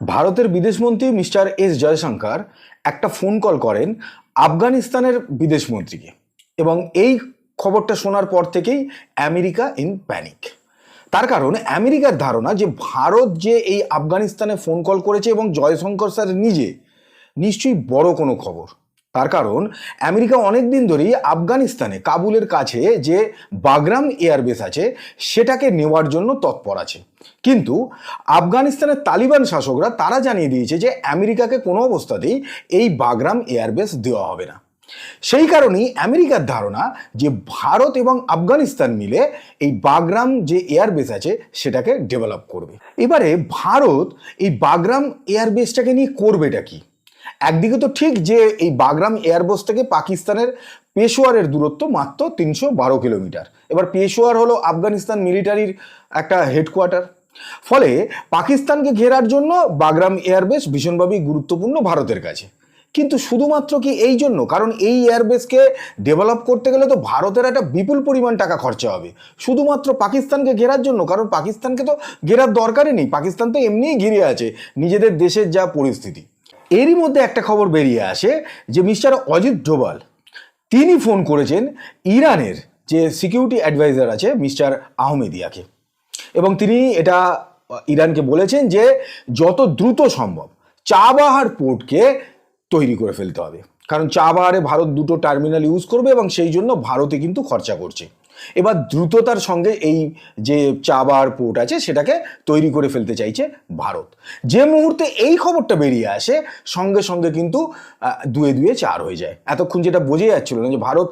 ভারতের বিদেশমন্ত্রী mister S Jaishankar একটা ফোন কল করেন আফগানিস্তানের বিদেশমন্ত্রীকে এবং এই খবরটা শোনার পর থেকেই আমেরিকা ইন প্যানিক। তার কারণ আমেরিকার ধারণা যে ভারত যে এই আফগানিস্তানে ফোন কল করেছে এবং জয়শঙ্কর স্যার নিজে, নিশ্চয়ই বড় কোনো খবর। তার কারণ, আমেরিকা অনেক দিন ধরেই আফগানিস্তানে কাবুলের কাছে যে বাগরাম এয়ারবেস আছে, সেটাকে নেওয়ার জন্য তৎপর আছে। কিন্তু আফগানিস্তানের তালিবান শাসকরা তারা জানিয়ে দিয়েছে যে আমেরিকাকে কোনো অবস্থাতেই এই বাগরাম এয়ারবেস দেওয়া হবে না। সেই কারণেই আমেরিকার ধারণা যে ভারত এবং আফগানিস্তান মিলে এই বাগরাম যে এয়ারবেস আছে, সেটাকে ডেভেলপ করবে। এবারে ভারত এই বাগরাম এয়ারবেসটাকে নিয়ে করবেটা কি? একদিকে তো ঠিক যে এই বাগরাম এয়ারবেস থেকে পাকিস্তানের পেশোয়ারের দূরত্ব মাত্র তিনশো বারো কিলোমিটার। এবার পেশোয়ার হলো আফগানিস্তান মিলিটারির একটা হেডকোয়ার্টার। ফলে পাকিস্তানকে ঘেরার জন্য বাগরাম এয়ারবেস ভীষণভাবেই গুরুত্বপূর্ণ ভারতের কাছে। কিন্তু শুধুমাত্র কি এই জন্য? কারণ এই এয়ারবেসকে ডেভেলপ করতে গেলে তো ভারতের একটা বিপুল পরিমাণ টাকা খরচা হবে। শুধুমাত্র পাকিস্তানকে ঘেরার জন্য, কারণ পাকিস্তানকে তো ঘেরার দরকারই নেই। পাকিস্তান তো এমনিই ঘিরে আছে নিজেদের দেশের যা পরিস্থিতি। এরই মধ্যে একটা খবর বেরিয়ে আসে যে মিস্টার অজিত ডোভাল, তিনি ফোন করেছেন ইরানের যে সিকিউরিটি অ্যাডভাইজার আছে মিস্টার আহমেদিয়াকে। এবং তিনি এটা ইরানকে বলেছেন যে যত দ্রুত সম্ভব চাবাহার পোর্টকে তৈরি করে ফেলতে হবে। কারণ চাবাহারে ভারত দুটো টার্মিনাল ইউজ করবে এবং সেই জন্য ভারতে কিন্তু খরচা করছে। এবার দ্রুততার সঙ্গে এই যে চাবাহার পোর্ট আছে, সেটাকে তৈরি করে ফেলতে চাইছে ভারত। যে মুহূর্তে এই খবরটা বেরিয়ে আসে, সঙ্গে সঙ্গে কিন্তু দুয়ে দুয়ে চার হয়ে যায়। এতক্ষণ যেটা বোঝা যাচ্ছিল না যে ভারত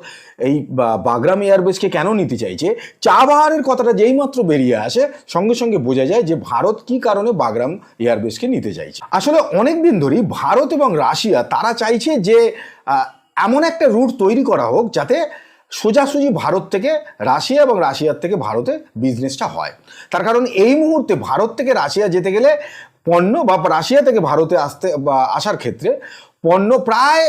এই বাগরাম এয়ারবেসকে কেন নিতে চাইছে, চাবাহারের কথাটা যেইমাত্র বেরিয়ে আসে, সঙ্গে সঙ্গে বোঝা যায় যে ভারত কি কারণে বাগরাম এয়ারবেসকে নিতে চাইছে। আসলে অনেক দিন ধরেই ভারত এবং রাশিয়া তারা চাইছে যে এমন একটা রুট তৈরি করা হোক যাতে সোজাসুজি ভারত থেকে রাশিয়া এবং রাশিয়ার থেকে ভারতে বিজনেসটা হয়। তার কারণ এই মুহূর্তে ভারত থেকে রাশিয়া যেতে গেলে পণ্য বা রাশিয়া থেকে ভারতে আসতে বা আসার ক্ষেত্রে পণ্য প্রায়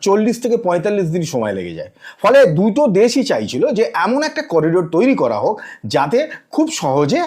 চল্লিশ থেকে পঁয়তাল্লিশ দিন সময় লেগে যায়। ফলে দুটো দেশই চাইছিল যে এমন একটা করিডোর তৈরি করা হোক যাতে খুব সহজে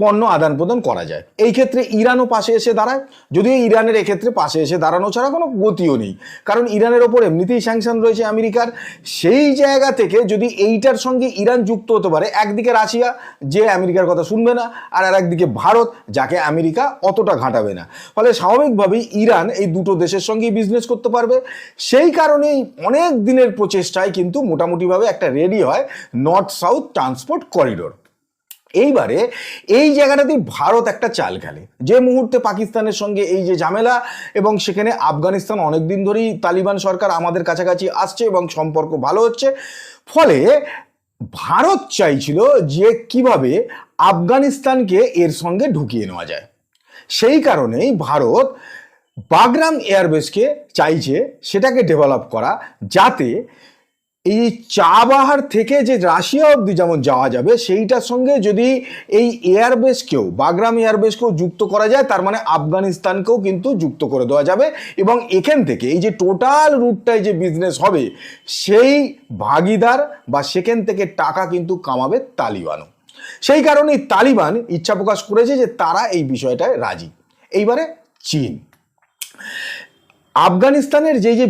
পণ্য আদান প্রদান করা যায়। এই ক্ষেত্রে ইরানও পাশে এসে দাঁড়ায়। যদিও ইরানের এক্ষেত্রে পাশে এসে দাঁড়ানো ছাড়া কোনো গতিও নেই। কারণ ইরানের ওপর এমনিতেই স্যাংশন রয়েছে আমেরিকার। সেই জায়গা থেকে যদি এইটার সঙ্গে ইরান যুক্ত হতে পারে, একদিকে রাশিয়া, যে আমেরিকার কথা শুনবে না, আর আর একদিকে ভারত, যাকে আমেরিকা অতটা ঘাঁটাবে না। ফলে স্বাভাবিকভাবেই ইরান এই দুটো দেশের সঙ্গেই বিজনেস করতে পারবে। সেই কারণেই অনেক দিনের প্রচেষ্টায় কিন্তু মোটামুটিভাবে একটা রেডি হয় নর্থ সাউথ ট্রান্সপোর্ট করিডোর এইবারে এই জায়গাটাতেই ভারত একটা চাল খেলে। যে মুহূর্তে পাকিস্তানের সঙ্গে এই যে ঝামেলা এবং সেখানে আফগানিস্তান অনেক দিন ধরেই তালিবান সরকার আমাদের কাছাকাছি আসছে এবং সম্পর্ক ভালো হচ্ছে। ফলে ভারত চাইছিল যে কীভাবে আফগানিস্তানকে এর সঙ্গে ঢুকিয়ে নেওয়া যায়। সেই কারণেই ভারত বাগরাম এয়ারবেসকে চাইছে সেটাকে ডেভেলপ করা যাতে এই চাবাহার থেকে যে রাশিয়া অব্দি যেমন যাওয়া যাবে, সেইটার সঙ্গে যদি এই এয়ারবেসকেও বাগরাম এয়ারবেসকেও যুক্ত করা যায়, তার মানে আফগানিস্তানকেও কিন্তু যুক্ত করে দেওয়া যাবে। এবং এখান থেকে এই যে টোটাল রুটটায় যে বিজনেস হবে, সেই ভাগিদার বা সেখান থেকে টাকা কিন্তু কামাবে তালিবানও। সেই কারণেই তালিবান ইচ্ছা প্রকাশ করেছে যে তারা এই বিষয়টায় রাজি। এইবারে চীন। আফগানিস্তানের যে যে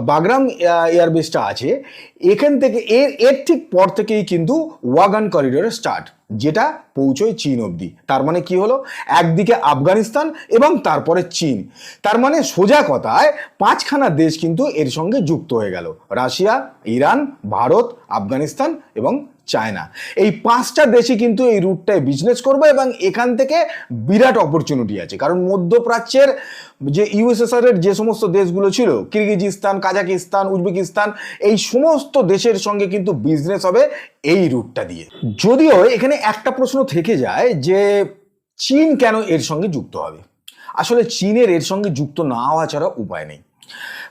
বাগরাম এয়া- এয়ারবেসটা আছে, এখান থেকে এর এর ঠিক পর থেকেই কিন্তু ওয়াগান করিডোরের স্টার্ট যেটা পৌঁছয় চীন অবধি। তার মানে কি হলো? একদিকে আফগানিস্তান এবং তারপরে চীন। তার মানে সোজা কথায় পাঁচখানা দেশ কিন্তু এর সঙ্গে যুক্ত হয়ে গেল। রাশিয়া, ইরান, ভারত, আফগানিস্তান এবং চায়না এই পাঁচটা দেশই কিন্তু এই রুটটায় বিজনেস করবে এবং এখান থেকে বিরাট অপরচুনিটি আছে। কারণ মধ্যপ্রাচ্যের যে ইউএসএসআর এর যে সমস্ত দেশগুলো ছিল, কিরগিজিস্তান, কাজাকিস্তান, উজবেকিস্তান, এই সমস্ত দেশের সঙ্গে কিন্তু বিজনেস হবে এই রুটটা দিয়ে। যদিও এখানে একটা প্রশ্ন থেকে যায় যে, চীন কেন এর সঙ্গে যুক্ত হবে? আসলে চীনের এর সঙ্গে যুক্ত না হওয়া ছাড়া উপায় নেই।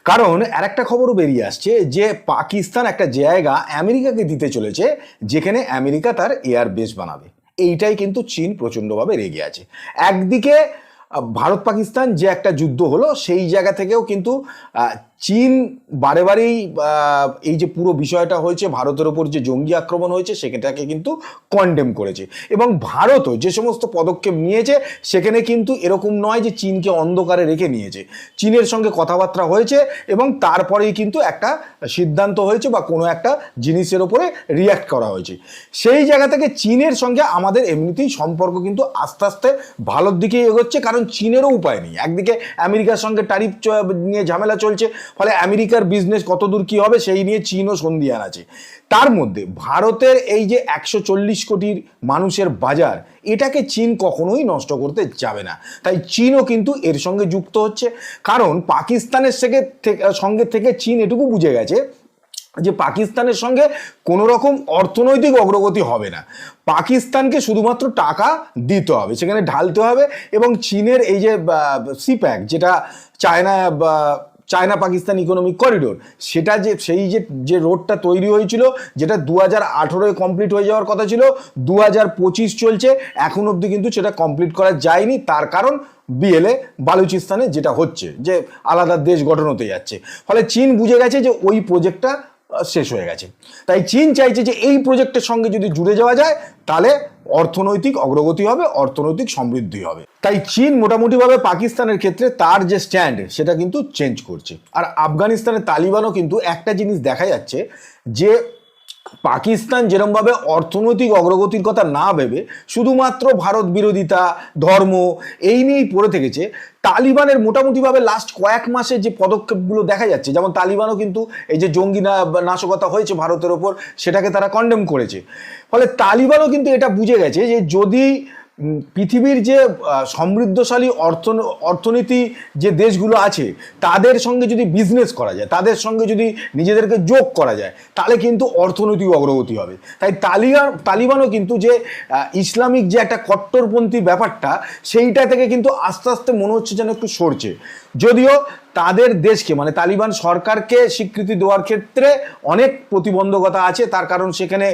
কারণ আর একটা খবরও বেরিয়ে আসছে যে পাকিস্তান একটা জায়গা আমেরিকাকে দিতে চলেছে, যেখানে আমেরিকা তার এয়ার বেস বানাবে। এইটাই কিন্তু চীন প্রচণ্ডভাবে রেগে আছে। একদিকে ভারত পাকিস্তান যে একটা যুদ্ধ হলো, সেই জায়গা থেকেও কিন্তু চীন বারে বারেই এই যে পুরো বিষয়টা হয়েছে, ভারতের ওপর যে জঙ্গি আক্রমণ হয়েছে, সেটাকে কিন্তু কন্ডেম করেছে। এবং ভারতও যে সমস্ত পদক্ষেপ নিয়েছে, সেখানে কিন্তু এরকম নয় যে চীনকে অন্ধকারে রেখে নিয়েছে। চীনের সঙ্গে কথাবার্তা হয়েছে এবং তারপরেই কিন্তু একটা সিদ্ধান্ত হয়েছে বা কোনো একটা জিনিসের ওপরে রিয়াক্ট করা হয়েছে। সেই জায়গা থেকে চীনের সঙ্গে আমাদের এমনিতেই সম্পর্ক কিন্তু আস্তে আস্তে ভালোর দিকে এগোচ্ছে, কারণ চীনেরও উপায় নেই। একদিকে আমেরিকার সঙ্গে টারিফ নিয়ে ঝামেলা চলছে ফলে আমেরিকার বিজনেস কতদূর কি হবে সেই নিয়ে চীনও সন্ধিয়ান আছে। তার মধ্যে ভারতের এই যে একশো চল্লিশ কোটির মানুষের বাজার, এটাকে চীন কখনোই নষ্ট করতে যাবে না। তাই চীনও কিন্তু এর সঙ্গে যুক্ত হচ্ছে। কারণ পাকিস্তানের থেকে সঙ্গে থেকে চীন এটুকু বুঝে গেছে যে পাকিস্তানের সঙ্গে কোনো রকম অর্থনৈতিক অগ্রগতি হবে না। পাকিস্তানকে শুধুমাত্র টাকা দিতে হবে, সেখানে ঢালতে হবে এবং চীনের এই যে সিপ্যাক যেটা China China Pakistan economic corridor সেটা যে, সেই যে যে রোডটা তৈরি হয়েছিল, যেটা দু হাজার কমপ্লিট হয়ে যাওয়ার কথা ছিল দু হাজার পঁচিশ চলছে, এখন অবধি কিন্তু সেটা কমপ্লিট করা যায়নি, তার কারণ বিএলএ বালুচিস্তানে যেটা হচ্ছে, যে আলাদা দেশ গঠন হতে যাচ্ছে। ফলে চীন বুঝে গেছে যে ওই প্রজেক্টটা শেষ হয়ে গেছে। তাই চীন চাইছে যে এই প্রজেক্টের সঙ্গে যদি জুড়ে যাওয়া যায়, তাহলে অর্থনৈতিক অগ্রগতি হবে, অর্থনৈতিক সমৃদ্ধি হবে। তাই চীন মোটামুটিভাবে পাকিস্তানের ক্ষেত্রে তার যে স্ট্যান্ড সেটা কিন্তু চেঞ্জ করছে। আর আফগানিস্তানের তালিবানও কিন্তু একটা জিনিস দেখা যাচ্ছে যে পাকিস্তান যেরমভাবে অর্থনৈতিক অগ্রগতির কথা না ভেবে শুধুমাত্র ভারত বিরোধিতা, ধর্ম এই নিয়েই পড়ে থেকেছে, তালিবানের মোটামুটিভাবে লাস্ট কয়েক মাসে যে পদক্ষেপগুলো দেখা যাচ্ছে, যেমন তালিবানও কিন্তু এই যে জঙ্গি না নাশকতা হয়েছে ভারতের ওপর, সেটাকে তারা কন্ডেম করেছে। ফলে তালিবানও কিন্তু এটা বুঝে গেছে যে যদি পৃথিবীর যে সমৃদ্ধশালী অর্থ, অর্থনীতি যে দেশগুলো আছে, তাদের সঙ্গে যদি বিজনেস করা যায়, তাদের সঙ্গে যদি নিজেদেরকে যোগ করা যায়, তাহলে কিন্তু অর্থনৈতিক অগ্রগতি হবে। তাই তালিবান তালিবানও কিন্তু যে ইসলামিক যে একটা কট্টরপন্থী ব্যাপারটা, সেইটা থেকে কিন্তু আস্তে আস্তে মনে হচ্ছে যেন একটু সরছে। যদিও তাদের দেশকে মানে তালিবান সরকারকে স্বীকৃতি দেওয়ার ক্ষেত্রে অনেক প্রতিবন্ধকতা আছে, তার কারণ সেখানে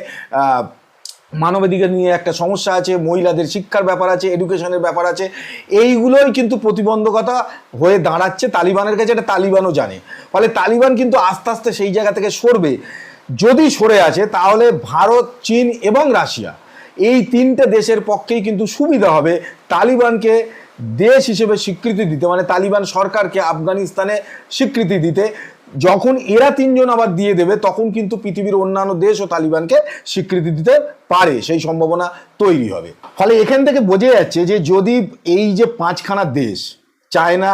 মানবাধিকার নিয়ে একটা সমস্যা আছে, মহিলাদের শিক্ষার ব্যাপার আছে এডুকেশনের ব্যাপার আছে, এইগুলোই কিন্তু প্রতিবন্ধকতা হয়ে দাঁড়াচ্ছে তালিবানের কাছে, এটা তালিবানও জানে। ফলে তালিবান কিন্তু আস্তে আস্তে সেই জায়গা থেকে সরবে। যদি সরে আছে তাহলে ভারত, চীন এবং রাশিয়া, এই তিনটে দেশের পক্ষেই কিন্তু সুবিধা হবে তালিবানকে দেশ হিসেবে স্বীকৃতি দিতে। মানে তালিবান সরকারকে আফগানিস্তানে স্বীকৃতি দিতে। যখন এরা তিনজন আবার দিয়ে দেবে, তখন কিন্তু পৃথিবীর অন্যান্য দেশ ও তালিবানকে স্বীকৃতি দিতে পারে, সেই সম্ভাবনা তৈরি হবে। ফলে এখান থেকে বোঝা যাচ্ছে যে যদি এই যে পাঁচখানা দেশ, China,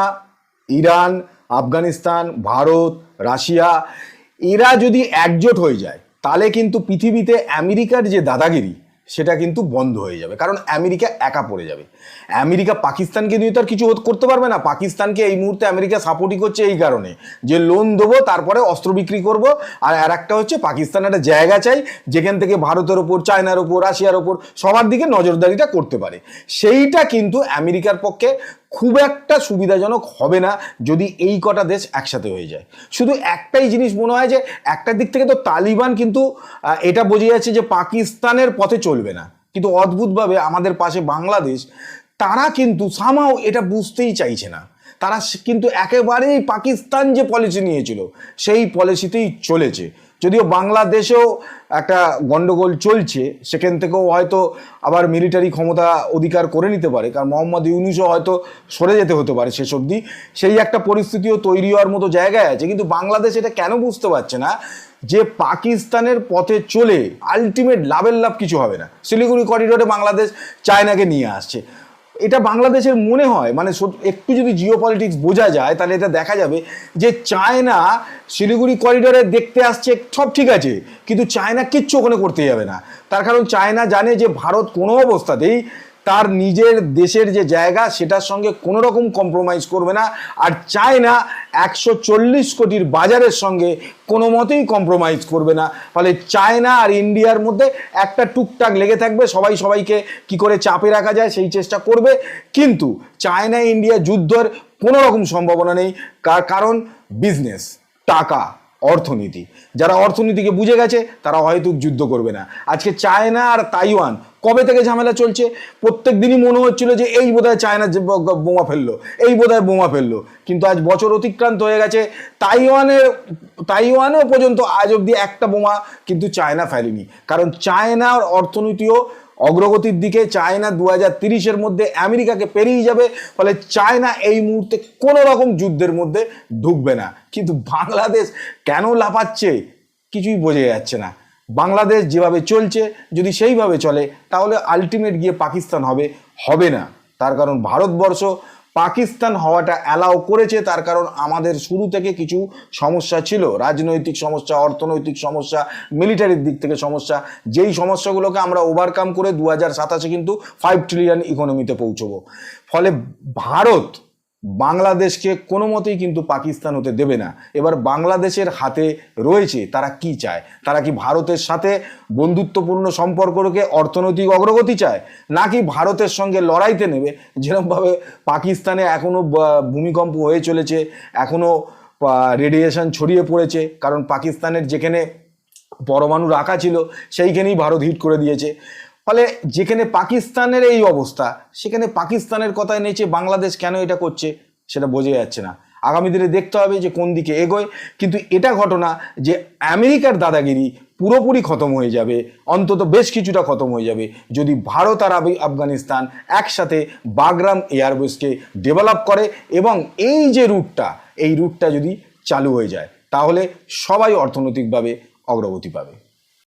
Iran, Afghanistan, Bharat, Russia, এরা যদি একজোট হয়ে যায়, তাহলে কিন্তু পৃথিবীতে আমেরিকার যে দাদাগিরি সেটা কিন্তু বন্ধ হয়ে যাবে। কারণ আমেরিকা একা পড়ে যাবে। আমেরিকা পাকিস্তানকে নিয়ে তো আর কিছু করতে পারবে না। পাকিস্তানকে এই মুহূর্তে আমেরিকা সাপোর্টই করছে এই কারণে। যে লোন দেবো, তারপরে অস্ত্র বিক্রি করব। আর আর একটা হচ্ছে পাকিস্তান একটা জায়গা চাই, যেখান থেকে ভারতের ওপর, চায়নার ওপর, রাশিয়ার ওপর সবার দিকে নজরদারিটা করতে পারে। সেইটা কিন্তু আমেরিকার পক্ষে খুব একটা সুবিধাজনক হবে না যদি এই কটা দেশ একসাথে হয়ে যায়। শুধু একটাই জিনিস মনে হয় যে, একটা দিক থেকে তো তালিবান কিন্তু এটা বোঝা যাচ্ছে যে পাকিস্তানের পথে চলবে না। কিন্তু অদ্ভুতভাবে আমাদের পাশে বাংলাদেশ, তারা কিন্তু সামাও এটা বুঝতেই চাইছে না। তারা কিন্তু একেবারেই পাকিস্তান যে পলিসি নিয়েছিল, সেই পলিসিতেই চলেছে। যদিও বাংলাদেশেও একটা গন্ডগোল চলছে, সেখান থেকেও হয়তো আবার মিলিটারি ক্ষমতা অধিকার করে নিতে পারে, কারণ মোহাম্মদ ইউনুসও হয়তো সরে যেতে হতে পারে শেষ অবধি। সেই একটা পরিস্থিতিও তৈরি হওয়ার মতো জায়গায় আছে, কিন্তু বাংলাদেশ এটা কেন বুঝতে পারছে না যে পাকিস্তানের পথে চলে আলটিমেট লাভের লাভ কিছু হবে না। শিলিগুড়ি করিডোরে বাংলাদেশ চায়নাকে নিয়ে আসছে। এটা বাংলাদেশের মনে হয় মানে একটু যদি জিও পলিটিক্স বোঝা যায়, তাহলে এটা দেখা যাবে যে চায়না শিলিগুড়ি করিডোরে দেখতে আসছে, সব ঠিক আছে, কিন্তু চায়না কিচ্ছু ওখানে করতে যাবে না। তার কারণ চায়না জানে যে ভারত কোনো অবস্থাতেই তার নিজের দেশের যে জায়গা, সেটার সঙ্গে কোনো রকম কম্প্রোমাইজ করবে না। আর চায়না একশো চল্লিশ কোটির বাজারের সঙ্গে কোনো মতেই কম্প্রোমাইজ করবে না। ফলে চায়না আর ইন্ডিয়ার মধ্যে একটা টুকটাক লেগে থাকবে। সবাই সবাইকে কি করে চাপে রাখা যায়, সেই চেষ্টা করবে। কিন্তু চায়না ইন্ডিয়া যুদ্ধের কোনো রকম সম্ভাবনা নেই, কার, কারণ বিজনেস টাকা। অর্থনীতি। যারা অর্থনীতিকে বুঝে গেছে, তারা হয়তো যুদ্ধ করবে না। আজকে চায়না আর তাইওয়ান, কবে থেকে ঝামেলা চলছে? প্রত্যেক দিনই মনে হচ্ছিল যে এই বোধহয় চায়না বোমা ফেলল, এই বোধহয় বোমা ফেলল। কিন্তু আজ বছর অতিক্রান্ত হয়ে গেছে। তাইওয়ানের, তাইওয়ানেও পর্যন্ত আজ অবধি একটা বোমা কিন্তু চায়না ফেলেনি। কারণ চায়নার অর্থনীতিও অগ্রগতির দিকে চায়না দু হাজার তিরিশের মধ্যে আমেরিকাকে পেরিয়ে যাবে, ফলে চায়না এই মুহূর্তে কোনো রকম যুদ্ধের মধ্যে ঢুকবে না। কিন্তু বাংলাদেশ কেন লাফাচ্ছে কিছুই বোঝা যাচ্ছে না। বাংলাদেশ যেভাবে চলছে, যদি সেইভাবে চলে, তাহলে আলটিমেট গিয়ে পাকিস্তান হবে হবে না। তার কারণ ভারতবর্ষ পাকিস্তান হওয়াটা অ্যালাউ করেছে, তার কারণ আমাদের শুরু থেকে কিছু সমস্যা ছিল। রাজনৈতিক সমস্যা, অর্থনৈতিক সমস্যা মিলিটারির দিক থেকে সমস্যা, যেই সমস্যাগুলোকে আমরা ওভারকাম করে দু হাজার সাতাশে কিন্তু ফাইভ ট্রিলিয়ন ইকোনমিতে পৌঁছবো। ফলে ভারত বাংলাদেশকে কোনো মতেই কিন্তু পাকিস্তান হতে দেবে না। এবার বাংলাদেশের হাতে রয়েছে, তারা কি চায়? তারা কি ভারতের সাথে বন্ধুত্বপূর্ণ সম্পর্ককে অর্থনৈতিক অগ্রগতি চায়? নাকি ভারতের সঙ্গে লড়াইতে নেবে? যেরকমভাবে পাকিস্তানে এখনও ভূমিকম্প হয়ে চলেছে এখনও রেডিয়েশন ছড়িয়ে পড়েছে, কারণ পাকিস্তানের যেখানে পরমাণু রাখা ছিল, সেইখানেই ভারত হিট করে দিয়েছে। ফলে যেখানে পাকিস্তানের এই অবস্থা, সেখানে পাকিস্তানের কথায় নেচে বাংলাদেশ কেন এটা করছে সেটা বোঝা যাচ্ছে না। আগামী দিনে দেখতে হবে যে কোন দিকে এগোয়। কিন্তু এটা ঘটনা যে আমেরিকার দাদাগিরি পুরোপুরি খতম হয়ে যাবে, অন্তত বেশ কিছুটা খতম হয়ে যাবে, যদি ভারত আর আফগানিস্তান একসাথে বাগরাম এয়ারবেসকে ডেভেলপ করে এবং এই যে রুটটা এই রুটটা যদি চালু হয়ে যায়, তাহলে সবাই অর্থনৈতিকভাবে অগ্রগতি পাবে।